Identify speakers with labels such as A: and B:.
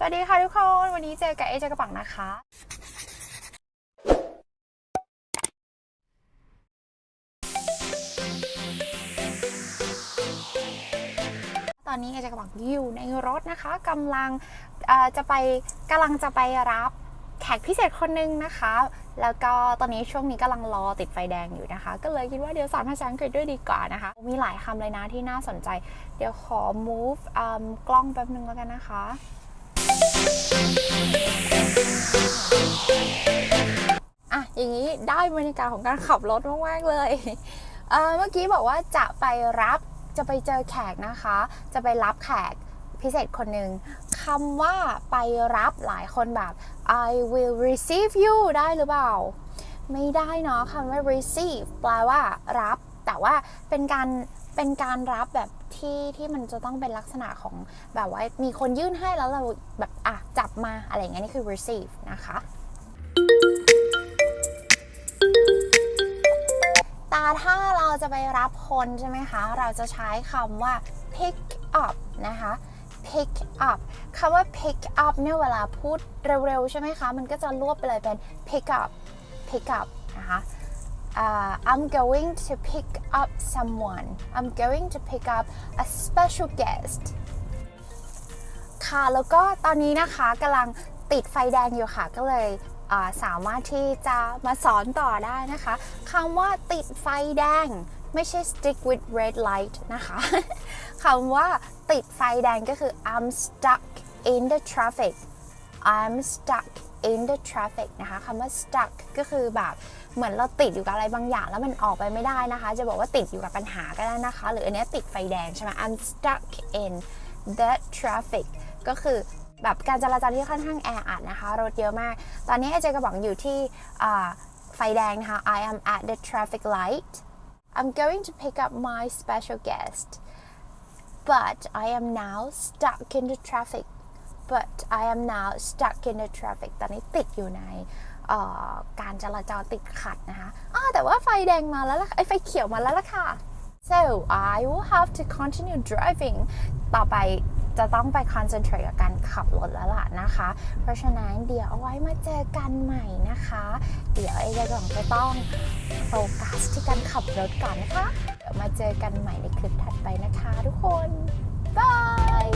A: สวัสดีค่ะทุกคน วันนี้เจอกับเอเจกระปังนะคะ ตอนนี้เอเจกระปังอยู่ในรถนะคะกำลังจะไปกำลังจะไปรับแขกพิเศษคนหนึงนะคะ แล้วก็ตอนนี้ช่วงนี้กำลังรอติดไฟแดงอยู่นะคะ ก็เลยคิดว่าเดี๋ยวสอนภาษาอังกฤษด้วยดีกว่านะคะ มีหลายคำเลยนะที่น่าสนใจ เดี๋ยวขอ move อกล้องแป๊บนึงแล้วกันนะคะ อะอย่างนี้ได้บรรยากาศของการขับรถมากๆเลยเเมื่อกี้บอกว่าจะไปรับจะไปเจอแขกนะคะ จะไปรับแขกพิเศษคนหนึ่งคำว่าไปรับหลายคนแบบ I will receive you ได้หรือเปล่า ไม่ได้เนาะคำว่า receive แปลว่ารับ แต่ว่าเป็นการเป็นการรับแบบ ที่ที่มันจะต้องเป็นลักษณะของแบบว่ามีคนยื่นให้แล้วเราแบบอะจับมาอะไรอย่างเงี้ยนี่คือ receive นะคะตาถ้าเราจะไปรับคนใช่ไหมคะ เราจะใช้คำว่า pick up นะคะ pick up คำว่า pick up เนี่ยเวลาพูดเร็วๆ ใช่ไหมคะ มันก็จะรวบไปเลยเป็น pick up pick up นะคะ อ่า I'm going to pick up someone I'm going to pick up a special guest ค่ะ แล้วก็ตอนนี้นะคะกำลังติดไฟแดงอยู่ค่ะ ก็เลยสามารถที่จะมาสอนต่อได้นะคะคำว่าติดไฟแดง ไม่ใช่ stick with red light นะคะคำว่าติดไฟแดงก็คือ I'm stuck in the traffic I'm stuck in the traffic นะคะคำว่า stuck ก็คือแบบเหมือนเราติดอยู่กับอะไรบางอย่าง แล้วมันออกไปไม่ได้นะคะ จะบอกว่าติดอยู่กับปัญหาก็ได้นะคะ หรืออันนี้ติดไฟแดงใช่ไหม I'm stuck in the traffic ก็คือแบบการจราจรที่ค่อนข้างแออัดนะคะ รถเยอะมาก ตอนนี้ไอเจกระบอกอยู่ที่ไฟแดงนะคะ I am at the traffic light I'm going to pick up my special guest but I am now stuck in the traffic but I am now stuck in the traffic ตอนนี้ติดอยู่ในการจราจรติดขัดนะคะอ้าแต่ว่าไฟแดงมาแล้วล่ะ ไอไฟเขียวมาแล้วล่ะค่ะ so I will have to continue driving ต่อไปจะต้องไป concentrate กับการขับรถแล้วล่ะนะคะ เพราะฉะนั้นเดี๋ยวเอาไว้มาเจอกันใหม่นะคะ เดี๋ยวไอ้จะต้องจะต้องโฟกัสที่การขับรถก่อนนะคะ เดี๋ยวมาเจอกันใหม่ในคลิปถัดไปนะคะทุกคน บาย